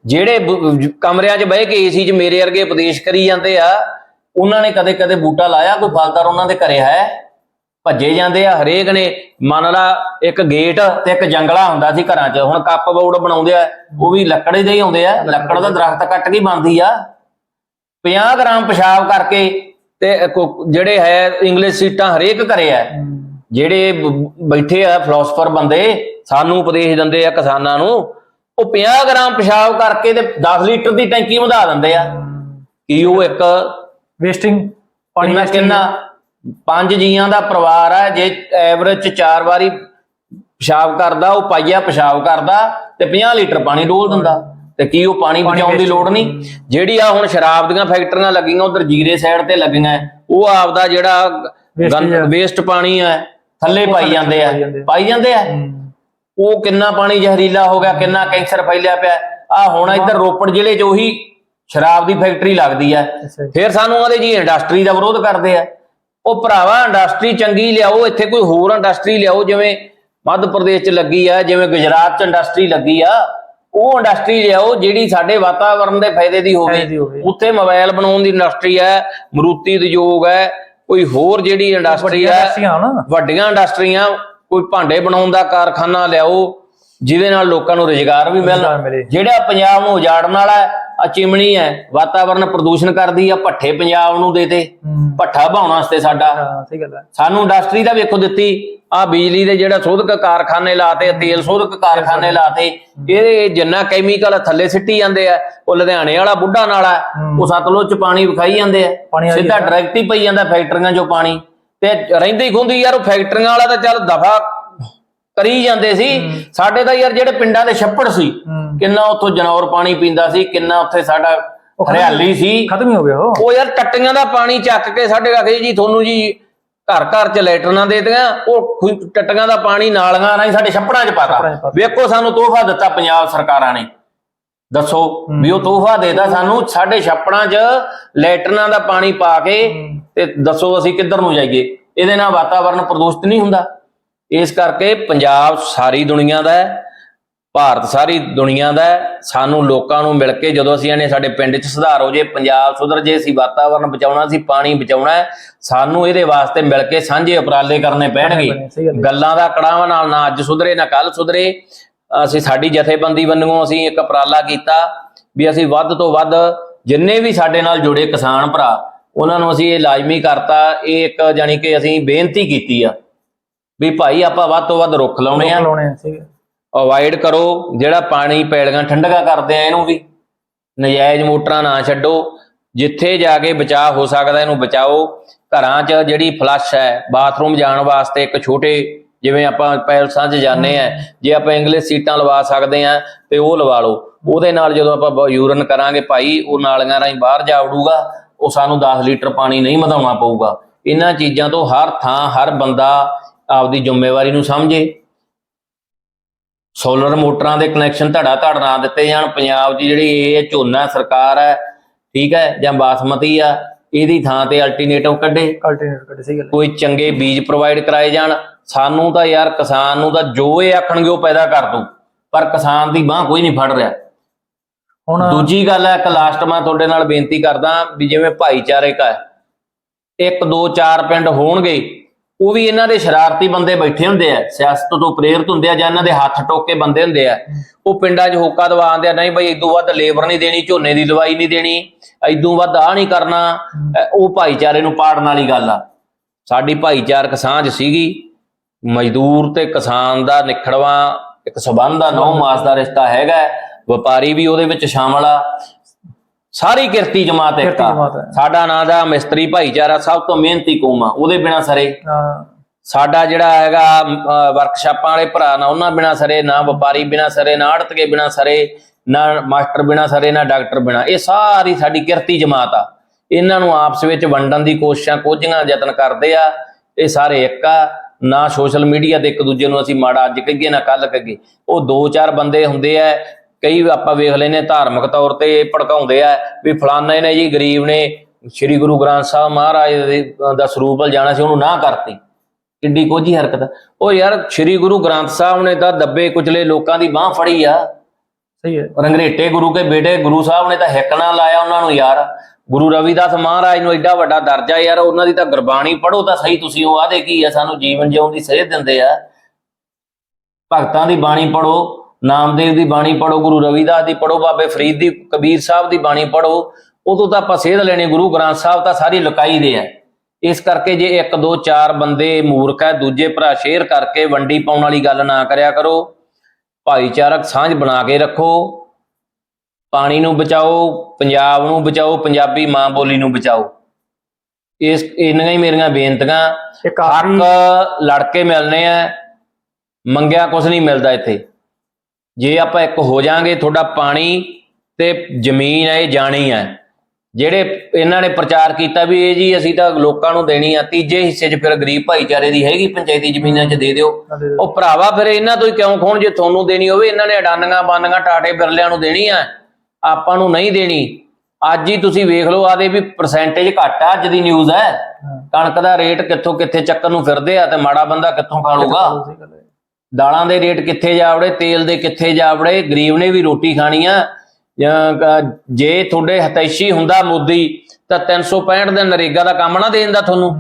ਜਿਹੜੇ ਕਮਰਿਆਂ 'ਚ ਬਹਿ ਕੇ ਏਸੀ 'ਚ ਮੇਰੇ ਵਰਗੇ ਉਪਦੇਸ਼ ਕਰੀ ਜਾਂਦੇ ਆ ਉਹਨਾਂ ਨੇ ਕਦੇ ਕਦੇ ਬੂਟਾ ਲਾਇਆ ਕੋਈ ਫਲਦਾਰ ਉਹਨਾਂ ਦੇ ਘਰੇ ਹੈ? ਭੱਜੇ ਜਾਂਦੇ ਆ ਹਰੇਕ ਨੇ ਮੰਨ ਲਾ ਇੱਕ ਗੇਟ ਤੇ ਇੱਕ ਜੰਗਲਾ ਹੁੰਦਾ ਸੀ ਘਰਾਂ 'ਚ ਹੁਣ ਕੱਪ ਬੋਰਡ ਬਣਾਉਂਦੇ ਆ ਉਹ ਵੀ ਲੱਕੜੇ ਦੇ ਹੀ ਆਉਂਦੇ ਆ ਲੱਕੜ ਦਾ ਦਰਖਤ ਕੱਟ ਕੇ ਬਣਦੀ ਆ 50 ਗ੍ਰਾਮ ਪਿਸ਼ਾਬ ਕਰਕੇ ਤੇ ਜਿਹੜੇ ਹੈ ਇੰਗਲਿਸ਼ ਸੀਟਾਂ ਹਰੇਕ ਘਰੇ ਆ। ਜਿਹੜੇ ਬੈਠੇ ਆ ਫਿਲਾਸਫਰ ਬੰਦੇ ਸਾਨੂੰ ਉਪਦੇਸ਼ ਦਿੰਦੇ ਆ ਕਿਸਾਨਾਂ ਨੂੰ ਉਹ 50 ਗ੍ਰਾਮ ਪਿਸ਼ਾਬ ਕਰਕੇ ਤੇ 10 ਲੀਟਰ ਦੀ ਟੈਂਕੀ ਵਧਾ ਦਿੰਦੇ ਆ ਕੀ ਉਹ ਇੱਕ ਵੇਸਟਿੰਗ ਪਾਣੀ ਕਹਿੰਦਾ ਪੰਜ ਜੀਆਂ ਦਾ ਪਰਿਵਾਰ ਆ ਜੇ ਐਵਰੇਜ ਚ ਚਾਰ ਵਾਰੀ ਪਿਸ਼ਾਬ ਕਰਦਾ ਉਹ ਪਾਈਆ ਪਿਸ਼ਾਬ ਕਰਦਾ ਤੇ 50 ਲੀਟਰ ਪਾਣੀ ਡੋਲ ਦਿੰਦਾ। ਤੇ ਕੀ ਉਹ ਪਾਣੀ ਬਚਾਉਣ ਦੀ ਲੋੜ ਨਹੀਂ? ਜਿਹੜੀ ਆ ਹੁਣ ਸ਼ਰਾਬ ਦੀਆਂ ਫੈਕਟਰੀਆਂ ਲੱਗੀਆਂ ਉਧਰ ਜੀਰੇ ਸਾਈਡ ਤੇ ਲੱਗੀਆਂ ਉਹ ਆਪਦਾ ਜਿਹੜਾ। ਵੇਸਟ ਪਾਣੀ ਆ ਥੱਲੇ ਪਾਈ ਜਾਂਦੇ ਆ। ਪਾਈ ਜਾਂਦੇ ਆ। ਉਹ ਕਿੰਨਾ ਪਾਣੀ ਜ਼ਹਿਰੀਲਾ ਹੋ ਗਿਆ ਕਿੰਨਾ ਕੈਂਸਰ ਫੈਲਿਆ ਪਿਆ। ਆ ਹੁਣ ਇੱਧਰ ਰੋਪੜ ਜ਼ਿਲ੍ਹੇ 'ਚ ਉਹੀ ਸ਼ਰਾਬ ਦੀ ਫੈਕਟਰੀ ਲੱਗਦੀ ਆ ਜੀ। ਫਿਰ ਸਾਨੂੰ ਉਹਦੇ ਜੀ ਇੰਡਸਟਰੀ ਦਾ ਵਿਰੋਧ ਕਰਦੇ ਆ। ਉਹ ਭਰਾਵਾ ਇੰਡਸਟਰੀ ਚੰਗੀ ਲਿਆਓ ਇੱਥੇ ਕੋਈ ਹੋਰ ਇੰਡਸਟਰੀ ਲਿਆਓ ਜਿਵੇਂ ਮੱਧ ਪ੍ਰਦੇਸ਼ 'ਚ ਲੱਗੀ ਆ ਜਿਵੇਂ ਗੁਜਰਾਤ 'ਚ ਇੰਡਸਟਰੀ ਲੱਗੀ ਆ ਉਹ ਇੰਡਸਟਰੀ ਲਿਆਓ ਜਿਹੜੀ ਸਾਡੇ ਵਾਤਾਵਰਣ ਦੇ ਫਾਇਦੇ ਦੀ ਹੋਵੇ। ਉੱਥੇ ਮੋਬਾਈਲ ਬਣਾਉਣ ਦੀ ਇੰਡਸਟਰੀ ਹੈ ਮਰੂਤੀ ਉਦਯੋਗ ਹੈ ਕੋਈ ਹੋਰ ਜਿਹੜੀ ਇੰਡਸਟਰੀ ਹੈ ਵੱਡੀਆਂ ਇੰਡਸਟਰੀਆਂ ਕੋਈ ਭਾਂਡੇ ਬਣਾਉਣ ਦਾ ਕਾਰਖਾਨਾ ਲਿਆਓ ਜਿਹਦੇ ਨਾਲ ਲੋਕਾਂ ਨੂੰ ਰੁਜ਼ਗਾਰ ਵੀ ਮਿਲਣ ਮਿਲੇ। ਜਿਹੜਾ ਪੰਜਾਬ ਨੂੰ ਉਜਾੜਨ ਵਾਲਾ ਆ ਚਿਮਣੀ ਹੈ ਵਾਤਾਵਰਣ ਪ੍ਰਦੂਸ਼ਣ ਕਰਦੀ ਆ ਭੱਠੇ ਪੰਜਾਬ ਨੂੰ ਦੇਤੇ। ਭੱਠਾ ਬਹਾਉਣ ਵਾਸਤੇ ਸਾਡਾ ਹਾਂ ਸਹੀ ਗੱਲ ਹੈ ਸਾਨੂੰ ਇੰਡਸਟਰੀ ਦਾ ਵੇਖੋ ਦਿੱਤੀ ਆ ਬਿਜਲੀ ਦੇ ਜਿਹੜਾ ਸੋਧਕ ਕਾਰਖਾਨੇ ਲਾਤੇ ਤੇਲ ਸੋਧਕ ਕਾਰਖਾਨੇ ਲਾਤੇ ਇਹ ਜਿੰਨਾ ਕੈਮੀਕਲ ਥੱਲੇ ਸਿੱਟੀ ਜਾਂਦੇ ਆ ਉਹ ਲੁਧਿਆਣੇ ਵਾਲਾ ਬੁੱਢਾ ਨਾਲਾ ਹਮ। ਉਹ ਸਤਲੁਜ ਚ ਪਾਣੀ ਵਿਖਾਈ ਜਾਂਦੇ ਆ ਸਿੱਧਾ। ਡਾਇਰੈਕਟ ਹੀ ਪਈ ਜਾਂਦਾ ਫੈਕਟਰੀਆਂ ਚੋਂ ਪਾਣੀ ਤੇ ਰਹਿੰਦੀ ਖੁੰਦੀ ਯਾਰ ਉਹ ਫੈਕਟਰੀਆਂ ਵਾਲਾ ਤਾਂ ਚੱਲ ਦਫਾ ਕਰੀ ਜਾਂਦੇ ਸੀ। ਸਾਡੇ ਤਾਂ ਯਾਰ ਜਿਹੜੇ ਪਿੰਡਾਂ ਦੇ ਛੱਪੜ ਸੀ। ਕਿੰਨਾ ਉੱਥੋਂ ਜਨੌਰ ਪਾਣੀ ਪੀਂਦਾ ਸੀ ਕਿੰਨਾ ਉੱਥੇ ਸਾਡਾ ਹਰਿਆਲੀ ਸੀ। ਖਤਮ ਹੀ ਹੋ ਗਿਆ ਉਹ। ਯਾਰ ਟੱਟੀਆਂ ਦਾ ਪਾਣੀ ਚੱਕ ਕੇ ਸਾਡੇ ਰੱਖੇ ਜੀ ਤੁਹਾਨੂੰ ਜੀ ਘਰ ਘਰ ਚ ਲੈਟਰਾਂ ਦੇ ਦਿੱਤੀਆਂ ਉਹ ਟੱਟੀਆਂ ਦਾ ਪਾਣੀ ਨਾਲੀਆਂ ਰਾਹੀਂ ਸਾਡੇ ਛੱਪੜਾਂ 'ਚ ਪਾਤਾ। ਛੱਪੜਾਂ 'ਚ ਪਾਤਾ। ਵੇਖੋ ਸਾਨੂੰ ਤੋਹਫਾ ਦਿੱਤਾ ਪੰਜਾਬ ਸਰਕਾਰਾਂ ਨੇ। ਦੱਸੋ ਵੀ ਉਹ ਤੋਹਫਾ ਦੇਦਾ ਸਾਨੂੰ ਸਾਡੇ ਛੱਪੜਾਂ 'ਚ ਲੈਟਰਾਂ ਦਾ ਪਾਣੀ ਪਾ ਕੇ ਤੇ ਦੱਸੋ ਅਸੀਂ ਕਿੱਧਰ ਨੂੰ ਜਾਈਏ। ਇਹਦੇ ਨਾਲ ਵਾਤਾਵਰਣ ਪ੍ਰਦੂਸ਼ਿਤ ਨਹੀਂ ਹੁੰਦਾ। ਇਸ ਕਰਕੇ ਪੰਜਾਬ ਸਾਰੀ ਦੁਨੀਆ ਦਾ ਹੈ ਭਾਰਤ ਸਾਰੀ ਦੁਨੀਆ ਦਾ ਸਾਨੂੰ ਲੋਕਾਂ ਨੂੰ ਮਿਲ ਕੇ ਜਦੋਂ ਅਸੀਂ ਆਨੇ ਸਾਡੇ ਪਿੰਡ 'ਚ ਸੁਧਾਰ ਹੋ ਜੇ ਪੰਜਾਬ ਸੁਧਰ ਜੇ ਅਸੀਂ ਵਾਤਾਵਰਣ ਬਚਾਉਣਾ ਸੀ ਪਾਣੀ ਬਚਾਉਣਾ ਸਾਨੂੰ ਇਹਦੇ ਵਾਸਤੇ ਮਿਲ ਕੇ ਸਾਂਝੇ ਉਪਰਾਲੇ ਕਰਨੇ ਪੈਣਗੇ। ਗੱਲਾਂ ਦਾ ਕੜਾਵਾਂ ਨਾਲ ਨਾ ਅੱਜ ਸੁਧਰੇ ਨਾ ਕੱਲ ਸੁਧਰੇ। ਅਸੀਂ ਸਾਡੀ ਜਥੇਬੰਦੀ ਵੱਲੋਂ ਅਸੀਂ ਇੱਕ ਉਪਰਾਲਾ ਕੀਤਾ ਵੀ ਅਸੀਂ ਵੱਧ ਤੋਂ ਵੱਧ ਜਿੰਨੇ ਵੀ ਸਾਡੇ ਨਾਲ ਜੁੜੇ ਕਿਸਾਨ ਭਰਾ ਉਹਨਾਂ ਨੂੰ ਅਸੀਂ ਇਹ ਲਾਜ਼ਮੀ ਕਰਤਾ ਇਹ ਇੱਕ ਜਾਨੀ ਕਿ ਅਸੀਂ ਬੇਨਤੀ ਕੀਤੀ ਆ। ਵੀ ਭਾਈ ਆਪਾਂ ਵੱਧ ਤੋਂ ਵੱਧ ਰੁੱਖ ਲਾਉਣੇ ਆ। ਲਾਉਣੇ ਹੈ ਅਵੋਇਡ ਕਰੋ ਜਿਹੜਾ ਪਾਣੀ ਪੈਲੀਆਂ ਠੰਡਗਾ ਕਰਦੇ ਆ ਇਹਨੂੰ ਵੀ। ਨਜਾਇਜ਼ ਮੋਟਰਾਂ ਨਾ ਛੱਡੋ। ਜਿੱਥੇ ਜਾ ਕੇ ਬਚਾਅ ਹੋ ਸਕਦਾ ਇਹਨੂੰ ਬਚਾਓ। ਘਰਾਂ 'ਚ ਜਿਹੜੀ ਫਲੱਸ਼ ਹੈ ਬਾਥਰੂਮ ਜਾਣ ਵਾਸਤੇ ਇੱਕ ਛੋਟੇ ਜਿਵੇਂ ਆਪਾਂ ਪੈਲਸਾਂ 'ਚ ਜਾਂਦੇ ਆ ਜੇ ਆਪਾਂ ਇੰਗਲਿਸ਼ ਸੀਟਾਂ ਲਵਾ ਸਕਦੇ ਆ ਤੇ ਉਹ ਲਵਾ ਲਓ। ਉਹਦੇ ਨਾਲ ਜਦੋਂ ਆਪਾਂ ਯੂਰਨ ਕਰਾਂਗੇ ਭਾਈ ਉਹ ਨਾਲੀਆਂ ਰਾਹੀਂ ਬਾਹਰ ਜਾ ਵੜੂਗਾ ਉਹ ਸਾਨੂੰ 10 ਲੀਟਰ ਪਾਣੀ ਨਹੀਂ ਵਧਾਉਣਾ ਪਊਗਾ। ਇਹਨਾਂ ਚੀਜ਼ਾਂ ਤੋਂ ਹਰ ਥਾਂ ਹਰ ਬੰਦਾ ਆਪਦੀ ਜ਼ਿੰਮੇਵਾਰੀ ਨੂੰ ਸਮਝੇ। ਸੋਲਰ ਮੋਟਰਾਂ ਦੇ ਕਨੈਕਸ਼ਨ ਧੜਾ ਧੜ ਨਾ ਦਿੱਤੇ ਜਾਣ। ਪੰਜਾਬ 'ਚ ਜਿਹੜੀ ਇਹ ਝੋਨਾ ਸਰਕਾਰ ਹੈ ਠੀਕ ਹੈ ਜਾਂ ਬਾਸਮਤੀ ਆ ਇਹਦੀ ਥਾਂ ਤੇ ਅਲਟਰਨੇਟਿਵ ਕੱਢੇ। ਕਲਟੀਨੇਟਰ ਕੱਢੇ ਸਹੀ ਗੱਲ। ਕੋਈ ਚੰਗੇ ਬੀਜ ਪ੍ਰੋਵਾਈਡ ਕਰਾਏ ਜਾਣ। ਸਾਨੂੰ ਤਾਂ ਯਾਰ ਕਿਸਾਨ ਨੂੰ ਤਾਂ ਜੋ ਇਹ ਆਖਣਗੇ ਉਹ ਪੈਦਾ ਕਰ ਦੂ ਪਰ ਕਿਸਾਨ ਦੀ ਬਾਹ ਕੋਈ ਨਹੀਂ ਫੜ ਰਿਹਾ। ਹੁਣ ਦੂਜੀ ਗੱਲ ਹੈ ਇੱਕ ਲਾਸਟ ਮੈਂ ਤੁਹਾਡੇ ਨਾਲ ਬੇਨਤੀ ਕਰਦਾ ਵੀ ਜਿਵੇਂ ਭਾਈਚਾਰੇ ਕਾ ਹੈ ਇੱਕ ਦੋ ਚਾਰ ਪਿੰਡ ਹੋਣਗੇ ਉਹ ਵੀ ਇਹਨਾਂ ਦੇ ਸ਼ਰਾਰਤੀ ਬੰਦੇ ਬੈਠੇ ਹੁੰਦੇ ਆ ਸਿਆਸਤ ਤੋਂ ਪ੍ਰੇਰਿਤ ਹੁੰਦੇ ਆ ਜਾਂ ਇਹਨਾਂ ਦੇ ਹੱਥ ਟੋਕੇ ਬੰਦੇ ਹੁੰਦੇ ਆ। ਉਹ ਪਿੰਡਾਂ 'ਚ ਹੋਕਾ ਦਵਾ ਆਂਦੇ ਆ ਨਹੀਂ ਬਈ ਇਦੋਂ ਵੱਧ ਲੇਬਰ ਨਹੀਂ ਦੇਣੀ ਝੋਨੇ ਦੀ ਦਵਾਈ ਨਹੀਂ ਦੇਣੀ ਇਦੋਂ ਵੱਧ ਆ ਨਹੀਂ ਕਰਨਾ ਉਹ ਭਾਈਚਾਰੇ ਨੂੰ ਪਾੜਨ ਵਾਲੀ ਗੱਲ ਆ। ਸਾਡੀ ਭਾਈਚਾਰਕ ਸਾਂਝ ਸੀਗੀ ਮਜ਼ਦੂਰ ਤੇ ਕਿਸਾਨ ਦਾ ਨਿਖੜਵਾ ਇੱਕ ਸਬੰਧ ਦਾ ਨੌ ਮਾਸ ਦਾ ਰਿਸ਼ਤਾ ਹੈਗਾ। ਵਪਾਰੀ ਵੀ ਉਹਦੇ ਵਿੱਚ ਸ਼ਾਮਲ ਆ। ਸਾਰੀ ਕਿਰਤੀ ਜਮਾਤ ਇੱਕ ਆ। ਸਾਡਾ ਨਾਂ ਦਾ ਮਿਸਤਰੀ ਭਾਈਚਾਰਾ ਸਭ ਤੋਂ ਮਿਹਨਤੀ ਕੌਮ ਆ ਉਹਦੇ ਬਿਨਾ ਸਰੇ। ਸਾਡਾ ਜਿਹੜਾ ਹੈਗਾ ਵਰਕਸ਼ਾਪਾਂ ਵਾਲੇ ਭਰਾ ਨਾ ਉਹਨਾਂ ਬਿਨਾ ਸਰੇ ਨਾ ਵਪਾਰੀ ਬਿਨਾ ਸਰੇ ਨਾ ਆੜਤਕੇ ਬਿਨਾ ਸਰੇ ਨਾ ਮਾਸਟਰ ਬਿਨਾ ਸਰੇ ਨਾ ਡਾਕਟਰ ਬਿਨਾ। ਇਹ ਸਾਰੀ ਸਾਡੀ ਕਿਰਤੀ ਜਮਾਤ ਆ। ਇਹਨਾਂ ਨੂੰ ਆਪਸ ਵਿੱਚ ਵੰਡਣ ਦੀ ਕੋਸ਼ਿਸ਼ਾਂ ਕੋਝੀਆਂ ਯਤਨ ਕਰਦੇ ਆ। ਇਹ ਸਾਰੇ ਇੱਕ ਆ। ਨਾ ਸੋਸ਼ਲ ਮੀਡੀਆ ਤੇ ਇੱਕ ਦੂਜੇ ਨੂੰ ਅਸੀਂ ਮਾੜਾ ਅੱਜ ਕਹੀਏ ਨਾ ਕੱਲ ਕਹੀਏ। ਉਹ ਦੋ ਚਾਰ ਬੰਦੇ ਹੁੰਦੇ ਆ ਕਈ ਆਪਾਂ ਵੇਖ ਲੈਨੇ ਧਾਰਮਿਕ ਤੌਰ ਤੇ ਭੜਕਾਉਂਦੇ ਆ ਵੀ ਫਲਾਣੇ ਨੇ ਜੀ ਗਰੀਬ ਨੇ ਸ੍ਰੀ ਗੁਰੂ ਗ੍ਰੰਥ ਸਾਹਿਬ ਮਹਾਰਾਜ ਦੇ- ਸਰੂਪ ਵੱਲ ਜਾਣਾ ਸੀ ਉਹਨੂੰ ਨਾ ਕਰਤੀ। ਕਿੱਡੀ ਕੋਝੀ ਹਰਕਤ। ਉਹ ਯਾਰ ਸ੍ਰੀ ਗੁਰੂ ਗ੍ਰੰਥ ਸਾਹਿਬ ਨੇ ਤਾਂ ਦੱਬੇ ਕੁਚਲੇ ਲੋਕਾਂ ਦੀ ਬਾਹ ਫੜੀ ਆ। ਸਹੀ ਹੈ। ਰੰਗਰੇਟੇ ਗੁਰੂ ਕੇ ਬੇਟੇ ਗੁਰੂ ਸਾਹਿਬ ਨੇ ਤਾਂ ਹਿੱਕ ਨਾਲ ਲਾਇਆ ਉਹਨਾਂ ਨੂੰ ਯਾਰ। ਗੁਰੂ ਰਵਿਦਾਸ ਮਹਾਰਾਜ ਨੂੰ ਐਡਾ ਵੱਡਾ ਦਰਜਾ ਯਾਰ ਉਹਨਾਂ ਦੀ ਤਾਂ ਗੁਰਬਾਣੀ ਪੜੋ ਤਾਂ ਸਹੀ ਤੁਸੀਂ ਉਹ ਆਦੇ ਕੀ ਆ ਸਾਨੂੰ ਜੀਵਨ ਜਿਉਣ ਦੀ ਸੇਧ ਦਿੰਦੇ ਆ। ਭਗਤਾਂ ਦੀ ਬਾਣੀ ਪੜੋ ਨਾਮਦੇਵ ਦੀ ਬਾਣੀ ਪੜੋ ਗੁਰੂ ਰਵਿਦਾਸ ਦੀ ਪੜੋ ਬਾਬੇ ਫਰੀਦ ਦੀ ਕਬੀਰ ਸਾਹਿਬ ਦੀ ਬਾਣੀ ਪੜੋ ਉਦੋਂ ਤਾਂ ਆਪਾਂ ਸੇਧ ਲੈਣੀ ਗੁਰੂ ਗ੍ਰੰਥ ਸਾਹਿਬ ਤਾਂ ਸਾਰੀ ਲੁਕਾਈ ਦੇ ਆ। ਇਸ ਕਰਕੇ ਜੇ ਇੱਕ ਦੋ ਚਾਰ ਬੰਦੇ ਮੂਰਖ ਹੈ ਦੂਜੇ ਭਰਾ ਸ਼ੇਅਰ ਕਰਕੇ ਵੰਡੀ ਪਾਉਣ ਵਾਲੀ ਗੱਲ ਨਾ ਕਰਿਆ ਕਰੋ। ਭਾਈਚਾਰਕ ਸਾਂਝ ਬਣਾ ਕੇ ਰੱਖੋ। ਪਾਣੀ ਨੂੰ ਬਚਾਓ ਪੰਜਾਬ ਨੂੰ ਬਚਾਓ ਪੰਜਾਬੀ ਮਾਂ ਬੋਲੀ ਨੂੰ ਬਚਾਓ। ਇਸ ਇੰਨੀਆਂ ਹੀ ਮੇਰੀਆਂ ਬੇਨਤੀਆਂ। ਹੱਕ ਲੜ ਕੇ ਮਿਲਨੇ ਆ ਮੰਗਿਆ ਕੁਝ ਨਹੀਂ ਮਿਲਦਾ ਇੱਥੇ। ਜੇ ਆਪਾਂ ਇੱਕ ਹੋ ਜਾਾਂਗੇ ਤੁਹਾਡਾ ਪਾਣੀ ਤੇ ਜ਼ਮੀਨ ਹੈ ਇਹ ਜਾਣੀ ਹੈ। ਜਿਹੜੇ ਇਹਨਾਂ ਨੇ ਪ੍ਰਚਾਰ ਕੀਤਾ ਵੀ ਇਹ ਜੀ ਅਸੀਂ ਤਾਂ ਲੋਕਾਂ ਨੂੰ ਦੇਣੀ ਆ ਤੀਜੇ ਹਿੱਸੇ 'ਚ ਫਿਰ ਗਰੀਬ ਭਾਈਚਾਰੇ ਦੀ ਹੈਗੀ ਪੰਚਾਇਤੀ ਜ਼ਮੀਨਾਂ 'ਚ ਦੇ ਦਿਓ। ਉਹ ਭਰਾਵਾ ਫਿਰ ਇਹਨਾਂ ਤੋਂ ਹੀ ਕਿਉਂ ਖੋਣ ਜੇ ਤੁਹਾਨੂੰ ਦੇਣੀ ਹੋਵੇ ਇਹਨਾਂ ਨੇ ਅਡਾਨੀਆਂ ਬਾਨੀਆਂ ਟਾਟੇ ਬਿਰਲਿਆਂ ਨੂੰ ਦੇਣੀ ਆ ਆਪਾਂ ਨੂੰ ਨਹੀਂ ਦੇਣੀ। ਅੱਜ ਹੀ ਤੁਸੀਂ ਵੇਖ ਲਓ ਆਦੇ ਵੀ ਪਰਸੈਂਟੇਜ ਘੱਟ ਆ ਅੱਜ ਦੀ ਨਿਊਜ਼ ਹੈ। ਕਣਕ ਦਾ ਰੇਟ ਕਿੱਥੋਂ ਕਿੱਥੇ ਚੱਕਰ ਨੂੰ ਫਿਰਦੇ ਆ ਤੇ ਮਾੜਾ ਬੰਦਾ ਕਿੱਥੋਂ ਖਾ ਲੂਗਾ ਦਾਲਾਂ ਦੇ ਰੇਟ ਕਿੱਥੇ ਜਾਵੜੇ ਤੇਲ ਦੇ ਕਿੱਥੇ ਜਾਵੜੇ ਗਰੀਬ ਨੇ ਵੀ ਰੋਟੀ ਖਾਣੀ ਆ ਜਾਂ ਤੁਹਾਡੇ ਹਤੈਸ਼ੀ ਹੁੰਦਾ ਮੋਦੀ ਤਾਂ 365 ਦਿਨ ਨਰੇਗਾ ਦਾ ਕੰਮ ਨਾ ਦੇਣ ਦਾ ਤੁਹਾਨੂੰ।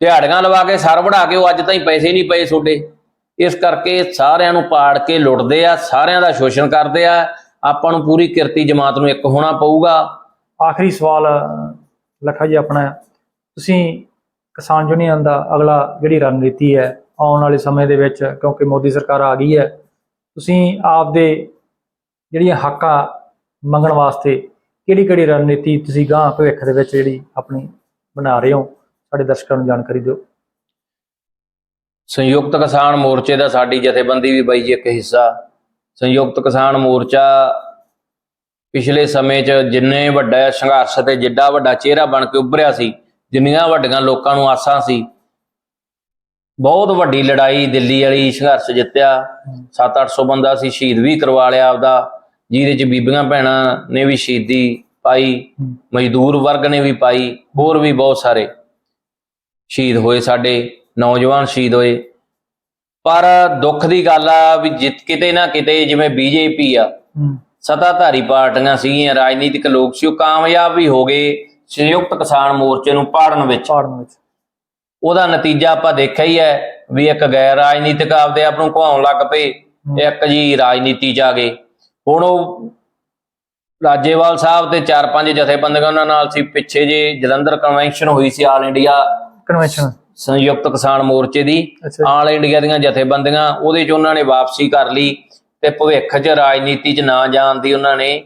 ਦਿਹਾੜੀਆਂ ਲਵਾ ਕੇ ਸਰ ਵੜਾ ਕੇ ਉਹ ਅੱਜ ਤਾਈਂ ਪੈਸੇ ਨਹੀਂ ਪਏ ਤੁਹਾਡੇ। ਇਸ ਕਰਕੇ ਸਾਰਿਆਂ ਨੂੰ ਪਾੜ ਕੇ ਲੁੱਟਦੇ ਆ ਸਾਰਿਆਂ ਦਾ ਸ਼ੋਸ਼ਣ ਕਰਦੇ ਆ। ਆਪਾਂ ਨੂੰ ਪੂਰੀ ਕਿਰਤੀ ਜਮਾਤ ਨੂੰ ਇੱਕ ਹੋਣਾ ਪਊਗਾ। ਆਖਰੀ ਸਵਾਲ ਲੱਖਾ ਜੀ ਆਪਣਾ। ਤੁਸੀਂ ਕਿਸਾਨ ਯੂਨੀਅਨ ਦਾ ਅਗਲਾ ਜਿਹੜੀ ਰਣਨੀਤੀ ਹੈ ਆਉਣ ਵਾਲੇ ਸਮੇਂ ਦੇ ਵਿੱਚ, ਕਿਉਂਕਿ ਮੋਦੀ ਸਰਕਾਰ ਆ ਗਈ ਹੈ, ਤੁਸੀਂ ਆਪਦੇ ਜਿਹੜੀਆਂ ਹੱਕਾਂ ਮੰਗਣ ਵਾਸਤੇ ਕਿਹੜੀ ਕਿਹੜੀ ਰਣਨੀਤੀ ਤੁਸੀਂ ਗਾਂ ਭਵਿੱਖ ਦੇ ਵਿੱਚ ਜਿਹੜੀ ਆਪਣੀ ਬਣਾ ਰਹੇ ਹੋ, ਸਾਡੇ ਦਰਸ਼ਕਾਂ ਨੂੰ ਜਾਣਕਾਰੀ ਦਿਓ। ਸੰਯੁਕਤ ਕਿਸਾਨ ਮੋਰਚੇ ਦਾ ਸਾਡੀ ਜਥੇਬੰਦੀ ਵੀ ਬਾਈ ਜੀ ਇੱਕ ਹਿੱਸਾ। ਸੰਯੁਕਤ ਕਿਸਾਨ ਮੋਰਚਾ ਪਿਛਲੇ ਸਮੇਂ 'ਚ ਜਿੰਨੇ ਵੱਡਾ ਸੰਘਰਸ਼ ਤੇ ਜਿੱਡਾ ਵੱਡਾ ਚਿਹਰਾ ਬਣ ਕੇ ਉੱਭਰਿਆ ਸੀ, ਜਿੰਨੀਆਂ ਵੱਡੀਆਂ ਲੋਕਾਂ ਨੂੰ ਆਸਾਂ ਸੀ ਬਹੁਤ ਵੱਡੀ ਲੜਾਈ ਦਿੱਲੀ ਵਾਲੀ ਸੰਘਰਸ਼ ਜਿੱਤਿਆ। 7-800 ਬੰਦਾ ਸੀ, ਸ਼ਹੀਦ ਵੀ ਕਰਵਾ ਲਿਆ ਆਪਦਾ। ਜਿਹਦੇ 'ਚ ਬੀਬੀਆਂ ਭੈਣਾਂ ਨੇ ਵੀ ਸ਼ਹੀਦੀ ਪਾਈ, ਮਜ਼ਦੂਰ ਵਰਗ ਨੇ ਵੀ ਪਾਈ, ਹੋਰ ਵੀ ਬਹੁਤ ਸਾਰੇ ਸ਼ਹੀਦ ਹੋਏ ਸਾਡੇ, ਨੌਜਵਾਨ ਸ਼ਹੀਦ ਹੋਏ। ਪਰ ਦੁੱਖ ਦੀ ਗੱਲ ਆ ਵੀ ਜਿੱਤ ਕਿਤੇ ਨਾ ਕਿਤੇ ਜਿਵੇਂ ਬੀਜੇਪੀ ਆ, ਸਤਾਧਾਰੀ ਪਾਰਟੀਆਂ ਸੀਗੀਆਂ, ਰਾਜਨੀਤਿਕ ਲੋਕ ਸੀ, ਉਹ ਕਾਮਯਾਬ ਵੀ ਹੋ ਗਏ ਸੰਯੁਕਤ ਕਿਸਾਨ ਮੋਰਚੇ ਨੂੰ ਪਾੜਨ ਵਿੱਚ। ਪਾੜਨ ਵਿੱਚ। ਉਹਦਾ ਨਤੀਜਾ ਆਪਾਂ ਦੇਖਿਆ ਹੀ ਹੈ ਵੀ ਇੱਕ ਗੈਰ ਰਾਜਨੀਤਿਕ ਆਪਦੇ ਆਪ ਨੂੰ ਘਵਾਉਣ ਲੱਗ ਪਏ ਇੱਕ ਜੀ ਰਾਜਨੀਤੀ ਆ ਗਏ। ਹੁਣ ਉਹ ਰਾਜੇਵਾਲ ਸਾਹਿਬ ਤੇ ਚਾਰ ਪੰਜ ਜਥੇਬੰਦੀਆਂ ਉਹਨਾਂ ਨਾਲ ਸੀ ਪਿੱਛੇ ਜੇ ਜਲੰਧਰ ਕਨਵੈਨਸ਼ਨ ਹੋਈ ਸੀ ਆਲ ਇੰਡੀਆ ਕਨਵੈਨਸ਼ਨ ਸੰਯੁਕਤ ਕਿਸਾਨ ਮੋਰਚੇ ਦੀ। ਆਲ ਇੰਡੀਆ ਦੀਆਂ ਜਥੇਬੰਦੀਆਂ ਉਹਦੇ 'ਚ ਉਹਨਾਂ ਨੇ ਵਾਪਸੀ ਕਰ ਲਈ ਤੇ ਭਵਿੱਖ 'ਚ ਰਾਜਨੀਤੀ 'ਚ ਨਾ ਜਾਣ ਦੀ ਉਹਨਾਂ ਨੇ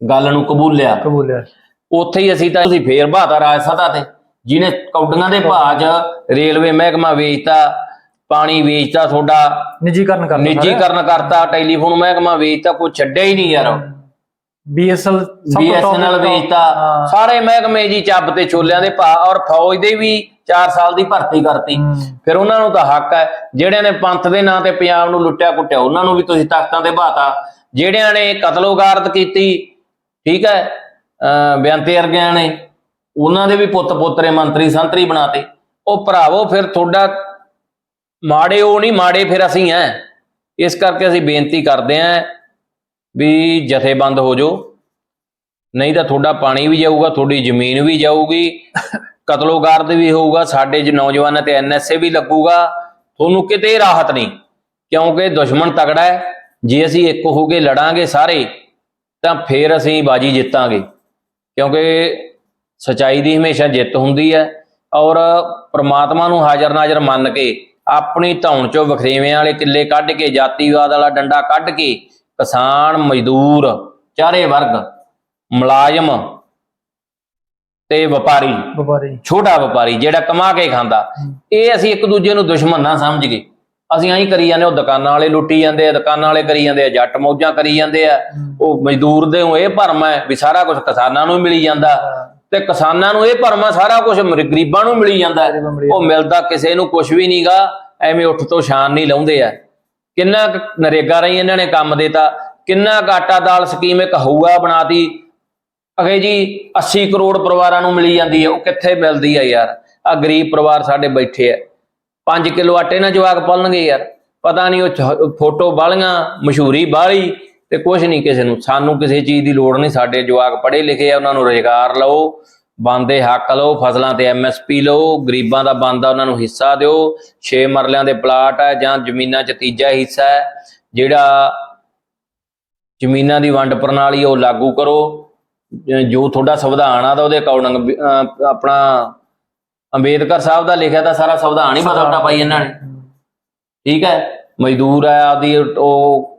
ਗੱਲ ਨੂੰ ਕਬੂਲਿਆ। ਕਬੂਲਿਆ। ਉੱਥੇ ਹੀ ਅਸੀਂ ਤਾਂ ਅਸੀਂ ਫੇਰ ਬਹਾਤਾ ਰਾਜ ਸਭਾ ਤੇ। ਜਿਹਨੇ ਕੌਡੀਆਂ ਦੇ ਭਾਅ 'ਚ ਰੇਲਵੇ ਮਹਿਕਮਾ ਵੇਚਤਾ ਪਾਣੀ ਵੇਚਤਾ ਤੁਹਾਡਾ ਨਿੱਜੀਕਰਨ ਕਰਨਾ ਨਿੱਜੀਕਰਨ ਕਰਤਾ ਟੈਲੀਫੋਨ ਮਹਿਕਮਾ ਵੇਚਤਾ ਕੋਈ ਛੱਡਿਆ ਹੀ ਨਹੀਂ ਯਾਰ। ਬੀਐਸਐਲ ਬੀਐਸਐਨਐਲ ਵੇਚਤਾ। ਸਾਰੇ ਮਹਿਕਮੇ ਜੀ ਚੱਬ ਤੇ ਚੋਲਿਆਂ ਦੇ ਭਾਅ ਔਰ ਫੌਜ ਦੇ ਵੀ 4 ਸਾਲ ਦੀ ਭਰਤੀ ਕਰਤੀ। ਫਿਰ ਉਹਨਾਂ ਨੂੰ ਤਾਂ ਹੱਕ ਹੈ ਜਿਹੜਿਆਂ ਨੇ ਪੰਥ ਦੇ ਨਾਂ ਤੇ ਪੰਜਾਬ ਨੂੰ ਲੁੱਟਿਆ ਕੁੱਟਿਆ ਉਹਨਾਂ ਨੂੰ ਵੀ ਤੁਸੀਂ ਤਖਤਾਂ ਤੇ ਬਾਤਾ ਜਿਹੜਿਆਂ ਨੇ ਕਤਲੋਗਾਰਤ ਕੀਤੀ ਠੀਕ ਹੈ ਅਹ ਬੇਅੰਤੇ ਵਰਗਿਆਂ ਨੇ ਉਹਨਾਂ ਦੇ ਵੀ ਪੁੱਤ ਪੋਤਰੇ ਮੰਤਰੀ ਸੰਤਰੀ ਬਣਾਤੇ। ਉਹ ਭਰਾਵੋ ਫਿਰ ਤੁਹਾਡਾ ਮਾੜੇ ਉਹ ਨਹੀਂ ਮਾੜੇ ਫਿਰ ਅਸੀਂ ਐ। ਇਸ ਕਰਕੇ ਅਸੀਂ ਬੇਨਤੀ ਕਰਦੇ ਆਂ ਵੀ ਜਥੇਬੰਦ ਹੋ ਜਾਓ। ਨਹੀਂ ਤਾਂ ਤੁਹਾਡਾ ਪਾਣੀ ਵੀ ਜਾਊਗਾ ਤੁਹਾਡੀ ਜ਼ਮੀਨ ਵੀ ਜਾਊਗੀ ਕਤਲੋਗਰਦ ਵੀ ਹੋਊਗਾ ਸਾਡੇ ਜ ਨੌਜਵਾਨਾਂ ਤੇ ਐਨਐਸਏ ਵੀ ਲੱਗੂਗਾ। ਤੁਹਾਨੂੰ ਕਿਤੇ ਰਾਹਤ ਨਹੀਂ ਕਿਉਂਕਿ ਦੁਸ਼ਮਣ ਤਗੜਾ ਹੈ ਜੇ ਅਸੀਂ ਇੱਕ ਹੋ ਕੇ ਲੜਾਂਗੇ ਸਾਰੇ ਤਾਂ ਫੇਰ ਅਸੀਂ ਬਾਜੀ ਜਿੱਤਾਂਗੇ। ਕਿਉਂਕਿ ਸਚਾਈ ਦੀ ਹਮੇਸ਼ਾ ਜਿੱਤ ਹੁੰਦੀ ਹੈ ਔਰ ਪ੍ਰਮਾਤਮਾ ਨੂੰ ਹਾਜ਼ਰ ਨਾਜ਼ਰ ਮੰਨ ਕੇ ਆਪਣੀ ਧੌਣ ਚੋਂ ਵਖਰੇਵੇਂ ਵਾਲੇ ਕਿੱਲੇ ਕੱਢ ਕੇ ਜਾਤੀਵਾਦ ਵਾਲਾ ਡੰਡਾ ਕੱਢ ਕੇ ਕਿਸਾਨ ਮਜ਼ਦੂਰ ਚਾਰੇ ਵਰਗ ਮੁਲਾਜ਼ਮ ਤੇ ਵਪਾਰੀ ਵਪਾਰੀ। ਛੋਟਾ ਵਪਾਰੀ ਜਿਹੜਾ ਕਮਾ ਕੇ ਖਾਂਦਾ। ਇਹ ਅਸੀਂ ਇੱਕ ਦੂਜੇ ਨੂੰ ਦੁਸ਼ਮਣ ਨਾ ਸਮਝ ਗਏ ਅਸੀਂ ਐਂ ਕਰੀ ਜਾਂਦੇ ਉਹ ਦੁਕਾਨਾਂ ਵਾਲੇ ਲੁੱਟੀ ਜਾਂਦੇ ਆ ਦੁਕਾਨਾਂ ਵਾਲੇ ਕਰੀ ਜਾਂਦੇ ਆ ਜੱਟ ਮੌਜਾਂ ਕਰੀ ਜਾਂਦੇ ਆ। ਉਹ ਮਜ਼ਦੂਰ ਦੇ ਨੂੰ ਇਹ ਭਰਮ ਹੈ ਵੀ ਸਾਰਾ ਕੁਝ ਕਿਸਾਨਾਂ ਨੂੰ ਮਿਲੀ ਜਾਂਦਾ। ਤੇ ਕਿਸਾਨਾਂ ਨੂੰ ਇਹ ਭਰਮ ਸਾਰਾ ਕੁਝ ਗਰੀਬਾਂ ਨੂੰ ਮਿਲੀ ਜਾਂਦਾ ਹੈ। ਉਹ ਮਿਲਦਾ ਕਿਸੇ ਨੂੰ ਕੁਝ ਵੀ ਨਹੀਂਗਾ ਐਵੇਂ ਉੱਠ ਤੋਂ ਸ਼ਾਨ ਨਹੀਂ ਲਾਉਂਦੇ ਆ। ਕਿੰਨਾ ਕੁ ਨਰੇਗਾ ਰਹੀ ਇਹਨਾਂ ਨੇ ਕੰਮ ਦੇਤਾ ਕਿੰਨਾ ਕੁ ਆਟਾ ਦਾਲ ਸਕੀਮ ਇੱਕ ਹਊਆ ਬਣਾਤੀ। ਅਗੇ ਜੀ 80 ਕਰੋੜ ਪਰਿਵਾਰਾਂ ਨੂੰ ਮਿਲੀ ਜਾਂਦੀ ਹੈ ਉਹ ਕਿੱਥੇ ਮਿਲਦੀ ਹੈ ਯਾਰ? ਆ ਗਰੀਬ ਪਰਿਵਾਰ ਸਾਡੇ ਬੈਠੇ ਆ। 5 ਕਿਲੋ ਆਟੇ ਨਾਲ ਜਵਾਕ ਪਾਲਣਗੇ ਯਾਰ। ਪਤਾ ਨਹੀਂ ਉਹ ਚ- ਫੋਟੋ ਬਾਲੀਆਂ ਮਸ਼ਹੂਰੀ ਬਾਲੀ ਤੇ ਕੁਝ ਨਹੀਂ ਕਿਸੇ ਨੂੰ। ਸਾਨੂੰ ਕਿਸੇ ਚੀਜ਼ ਦੀ ਲੋੜ ਨਹੀਂ। ਸਾਡੇ ਜਵਾਕ ਪੜ੍ਹੇ ਲਿਖੇ ਆ ਉਹਨਾਂ ਨੂੰ ਰੁਜ਼ਗਾਰ ਲਓ ਬੰਦੇ ਹੱਕ ਲਓ ਫਸਲਾਂ ਤੇ ਐਮਐਸਪੀ ਲਓ ਗਰੀਬਾਂ ਦਾ ਬੰਦਾ ਉਹਨਾਂ ਨੂੰ ਹਿੱਸਾ ਦਿਓ। 6 ਮਰਲਿਆਂ ਦੇ ਪਲਾਟ ਹੈ ਜਾਂ ਜ਼ਮੀਨਾਂ 'ਚ ਤੀਜਾ ਹਿੱਸਾ ਹੈ ਜਿਹੜਾ ਜ਼ਮੀਨਾਂ ਦੀ ਵੰਡ ਪ੍ਰਣਾਲੀ ਉਹ ਲਾਗੂ ਕਰੋ। ਜ- ਤੁਹਾਡਾ ਸੰਵਿਧਾਨ ਆ ਤਾਂ ਉਹਦੇ ਅਕੋਰਡਿੰਗ ਆਪਣਾ ਅੰਬੇਦਕਰ ਸਾਹਿਬ ਦਾ ਲਿਖਿਆ ਤਾਂ ਸਾਰਾ ਸੰਵਿਧਾਨ ਹੀ ਬਦਲਤਾ ਪਾਈ ਇਹਨਾਂ ਨੇ। ਠੀਕ ਹੈ? ਮਜ਼ਦੂਰ ਆ ਆਦੀ ਉਹ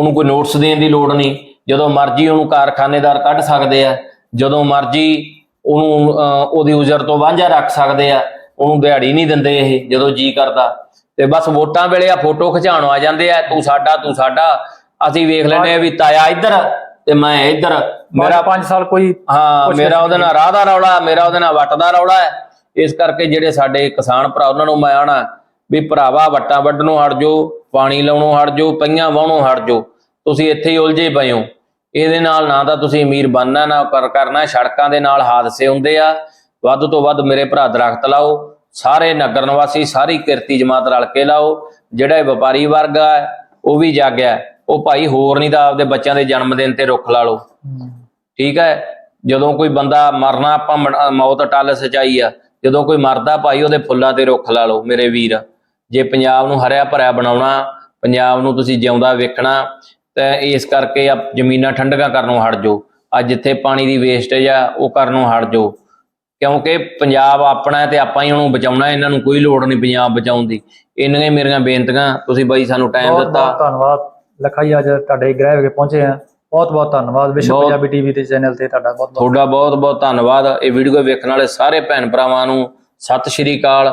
ਉਹਨੂੰ ਕੋਈ ਨੋਟਿਸ ਦੇਣ ਦੀ ਲੋੜ ਨਹੀਂ। ਜਦੋਂ ਮਰਜ਼ੀ ਉਹਨੂੰ ਕਾਰਖਾਨੇਦਾਰ ਕੱਢ ਸਕਦੇ ਆ ਜਦੋਂ ਮਰਜ਼ੀ ਉਹਨੂੰ ਉਹਦੀ ਉਜਰ ਤੋਂ ਵਾਂਝਾ ਰੱਖ ਸਕਦੇ ਆ ਉਹਨੂੰ ਦਿਹਾੜੀ ਨਹੀਂ ਦਿੰਦੇ ਇਹ ਜਦੋਂ ਜੀ ਕਰਦਾ। ਤੇ ਬਸ ਵੋਟਾਂ ਵੇਲੇ ਆ ਫੋਟੋ ਖਿਚਾਉਣ ਆ ਜਾਂਦੇ ਆ ਤੂੰ ਸਾਡਾ ਤੂੰ ਸਾਡਾ ਅਸੀਂ ਵੇਖ ਲੈਨੇ ਆ ਵੀ ਤਾਇਆ ਇੱਧਰ ਤੇ ਮੈਂ ਇੱਧਰ। ਮੇਰਾ ਮੇਰਾ 5 ਸਾਲ ਕੋਈ ਹਾਂ ਮੇਰਾ ਉਹਦੇ ਨਾਲ ਰਾਹ ਦਾ ਰੌਲਾ ਮੇਰਾ ਉਹਦੇ ਨਾਲ ਵੱਟ ਦਾ ਰੌਲਾ ਹੈ। ਇਸ ਕਰਕੇ ਜਿਹੜੇ ਸਾਡੇ ਕਿਸਾਨ ਭਰਾ ਉਹਨਾਂ ਨੂੰ ਮੈਂ ਆਣਾ ਵੀ ਭਰਾਵਾ ਵੱਟਾਂ ਵੱਢਣੋਂ ਹਟ ਜਾਓ। ਪਾਣੀ ਲਾਉਣੋਂ ਹਟ ਜਾਓ ਪਈਆਂ ਵਾਹਣੋਂ ਹਟ ਜਾਓ। ਤੁਸੀਂ ਇੱਥੇ ਹੀ ਉਲਝੇ ਪਏ ਹੋ। ਇਹਦੇ ਨਾਲ ਨਾ ਤਾਂ ਤੁਸੀਂ ਅਮੀਰ ਬਣਨਾ, ਨਾ ਕਰ ਕਰਨਾ, ਸੜਕਾਂ ਦੇ ਨਾਲ ਹਾਦਸੇ ਹੁੰਦੇ ਆ। ਵੱਧ ਤੋਂ ਵੱਧ ਮੇਰੇ ਭਰਾ ਦਰਖਤ ਲਾਓ, ਸਾਰੇ ਨਗਰ ਨਿਵਾਸੀ, ਸਾਰੀ ਕਿਰਤੀ ਜਮਾਤ ਰਲ ਕੇ ਲਾਓ। ਜਿਹੜਾ ਵਪਾਰੀ ਵਰਗ ਆ, ਉਹ ਵੀ ਜਾਗਿਆ ਉਹ ਭਾਈ ਹੋਰ ਨਹੀਂ ਤਾਂ ਆਪਦੇ ਬੱਚਿਆਂ ਦੇ ਜਨਮ ਦਿਨ ਤੇ ਰੁੱਖ ਲਾ ਲਓ। ਠੀਕ ਹੈ? ਜਦੋਂ ਕੋਈ ਬੰਦਾ ਮਰਨਾ, ਆਪਾਂ ਮਨ- ਮੌਤ ਟੱਲ ਸਚਾਈ ਆ। ਜਦੋਂ ਕੋਈ ਮਰਦਾ, ਭਾਈ ਉਹਦੇ ਫੁੱਲਾਂ ਤੇ ਰੁੱਖ ਲਾ ਲਓ, ਮੇਰੇ ਵੀਰ। ਜੇ ਪੰਜਾਬ ਨੂੰ ਹਰਿਆ ਭਰਿਆ ਬਣਾਉਣਾ ਪੰਜਾਬ ਨੂੰ ਤੁਸੀਂ ਜਿਉਂਦਾ ਵੇਖਣਾ ਤਾਂ ਇਸ ਕਰਕੇ ਆ ਜ਼ਮੀਨਾਂ ਠੰਡਕਾਂ ਕਰਨੋਂ ਹਟ ਜਾਓ। ਅੱਜ ਜਿੱਥੇ ਪਾਣੀ ਦੀ ਵੇਸਟੇਜ ਆ ਉਹ ਕਰਨੋਂ ਹਟ ਜਾਓ। ਕਿਉਂਕਿ ਪੰਜਾਬ ਆਪਣਾ ਤੇ ਆਪਾਂ ਹੀ ਉਹਨੂੰ ਬਚਾਉਣਾ ਇਹਨਾਂ ਨੂੰ ਕੋਈ ਲੋੜ ਨਹੀਂ ਪੰਜਾਬ ਬਚਾਉਣ ਦੀ। ਇੰਨੀਆਂ ਹੀ ਮੇਰੀਆਂ ਬੇਨਤੀਆਂ ਤੁਸੀਂ ਬਾਈ ਸਾਨੂੰ ਟਾਈਮ ਦਿੱਤਾ। ਬਹੁਤ ਧੰਨਵਾਦ। ਲੱਖਾ ਜੀ ਅੱਜ ਤੁਹਾਡੇ ਗ੍ਰਹਿ ਵਿਖੇ ਪਹੁੰਚੇ ਆ। ਬਹੁਤ ਬਹੁਤ ਧੰਨਵਾਦ। ਵਿਸ਼ਵ ਪੰਜਾਬੀ ਟੀਵੀ ਤੇ ਚੈਨਲ ਤੇ ਤੁਹਾਡਾ ਬਹੁਤ ਬਹੁਤ ਤੁਹਾਡਾ ਬਹੁਤ ਬਹੁਤ ਧੰਨਵਾਦ। ਇਹ ਵੀਡੀਓ ਵੇਖਣ ਵਾਲੇ ਸਾਰੇ ਭੈਣ ਭਰਾਵਾਂ ਨੂੰ ਸਤਿ ਸ਼੍ਰੀ ਅਕਾਲ।